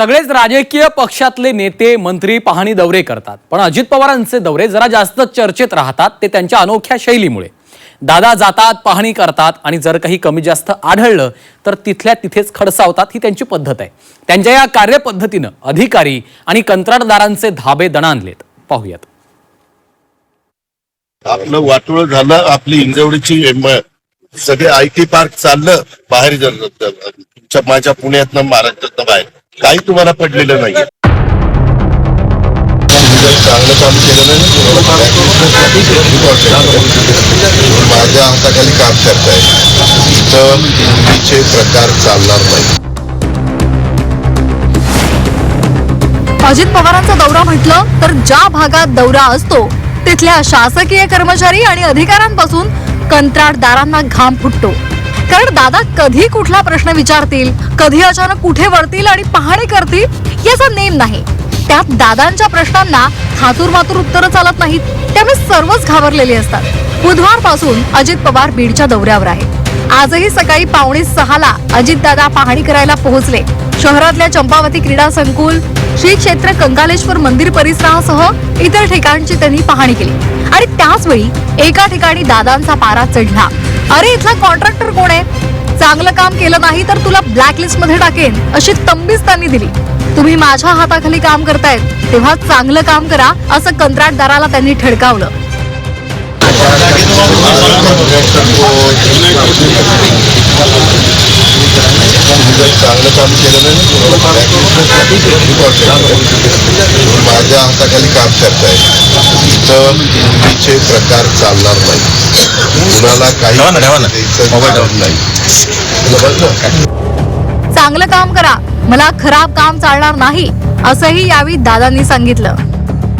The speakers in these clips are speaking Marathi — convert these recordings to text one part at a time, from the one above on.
सगळेच राजकीय पक्षातले नेते मंत्री पाहणी दौरे करतात. पण अजित पवारांचे दौरे जरा जास्त चर्चेत राहतात ते त्यांच्या अनोख्या शैलीमुळे. दादा जातात पाहणी करतात आणि जर काही कमी जास्त आढळलं तर तिथल्या तिथेच खडसावतात ही त्यांची पद्धत आहे. त्यांच्या या कार्यपद्धतीनं अधिकारी आणि कंत्राटदारांचे धाबे दणाणलेत. पाहूयात. आपलं वाटोळ झालं आपली इंजवडीची सगळे आय टी पार्क चाललं बाहेर जर- माझ्या पुण्यातनं महाराष्ट्रातनं बाहेर. काही तुम्हाला पडलेलं नाही चांगलं काम केलं नाही माझ्या हाताखाली काम करताय. इथं चोरीचे प्रकार चालणार नाही. अजित पवारांचा दौरा म्हटलं तर ज्या भागात दौरा असतो तिथल्या शासकीय कर्मचारी आणि अधिकाऱ्यांपासून कंत्राटदारांना घाम फुटतो. कारण दादा कधी कुठला प्रश्न विचारतील कधी अचानक कुठे वळतील आणि पाहणी करतील याचा नेम नाही. त्यात दादांच्या प्रश्नांना हातूर मातूर उत्तरं चालत नाहीत. त्यामुळे सर्वच घाबरलेले असतात. बुधवारपासून अजित पवार बीडच्या दौऱ्यावर आहेत. आजही सकाळी पावणे सहाला अजितदादा पाहणी करायला पोहोचले. शहरातल्या चंपावती क्रीडा संकुल श्री क्षेत्र कंकालेश्वर मंदिर परिसरासह इतर ठिकाणची त्यांनी पाहणी केली. आणि त्याच वेळी एका ठिकाणी दादांचा पारा चढला. अरे इथला कॉन्ट्रॅक्टर कोण आहे? चांगलं काम केलं नाही तर तुला ब्लॅकलिस्टमध्ये टाकेन अशी तंबीच त्यांनी दिली. तुम्ही माझ्या हाताखाली काम करतायत तेव्हा चांगलं काम करा असं कंत्राटदाराला त्यांनी ठडकावलं चांगलं काम केलं नाही माझ्या हाताखाली काम करताय. इथं चोरीचे प्रकार चालणार नाही. कुणाला काही नाही? चांगलं काम करा. मला खराब काम चालणार नाही असंही यावेळी दादांनी सांगितलं.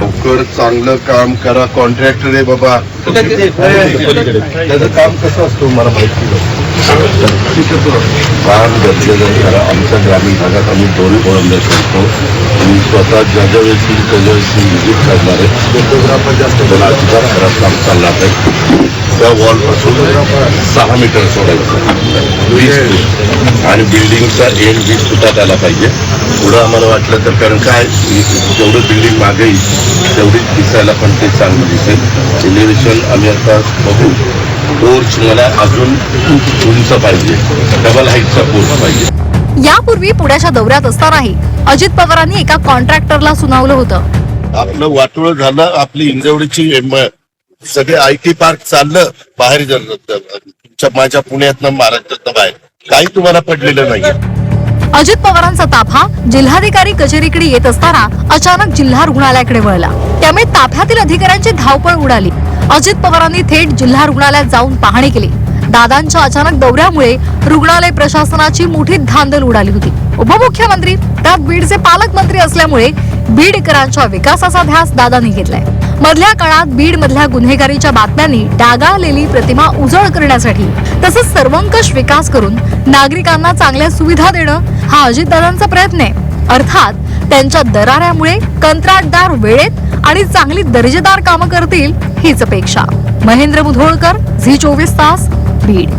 लवकर चांगलं काम करा. कॉन्ट्रॅक्टर आहे बाबा. त्याचं काम कसं असतं मला माहिती नाही. काम गरजेचं खरं आमच्या ग्रामीण भागात आम्ही दोन ओळंबले करतो आणि स्वतः ज्या ज्या वेळेस त्याच्या वेळी विजिट करणार आहे फोटोग्राफर जास्त त्याला अजिबात खराब काम चालणार नाही. त्या वॉलपासून सहा मीटर सोडायचं. वीस फूट. आणि बिल्डिंगचा एंड वीस फुटात आला पाहिजे. पुढं आम्हाला वाटलं तर कारण काय जेवढं बिल्डिंग मागे येईल तेवढीच दिसायला पण ते चांगलं दिसेल. एलिव्हेशन आम्ही आता बघू. पोर्च मला अजून उंच पाहिजे. डबल हाईटचा पोर्च पाहिजे. यापूर्वी पुण्याच्या दौऱ्यात असतानाही अजित पवारांनी एका कॉन्ट्रॅक्टरला सुनावलं होतं. आपलं वाटोळ झालं आपली इंजवडीची सगळे आय टी पार्क चाललं बाहेर तुमच्या माझ्या पुण्यातनं महाराष्ट्रातनं बाहेर. काही तुम्हाला पडलेलं नाही अजित पवारांचा ताफा जिल्हाधिकारी कचेरीकडे येत असताना अचानक जिल्हा रुग्णालयाकडे वळला. त्यामुळे ताफ्यातील अधिकाऱ्यांची धावपळ उडाली. अजित पवारांनी थेट जिल्हा रुग्णालयात जाऊन पाहणी केली. दादांच्या अचानक दौऱ्यामुळे रुग्णालय प्रशासनाची मोठी धांदल उडाली होती. उपमुख्यमंत्री त्यात बीडचे पालकमंत्री असल्यामुळे बीडकरांच्या विकासाचा ध्यास दादांनी घेतलाय. मधल्या काळात बीड मधल्या गुन्हेगारीच्या बातम्यांनी डागाळलेली प्रतिमा उजळ करण्यासाठी तसंच सर्वंकष विकास करून नागरिकांना चांगल्या सुविधा देणं हा अजितदादांचा प्रयत्न आहे. अर्थात त्यांच्या दराऱ्यामुळे कंत्राटदार वेळेत आणि चांगली दर्जेदार कामं करतील हीच अपेक्षा. महेंद्र मुधोळकर झी चोवीस तास बीड.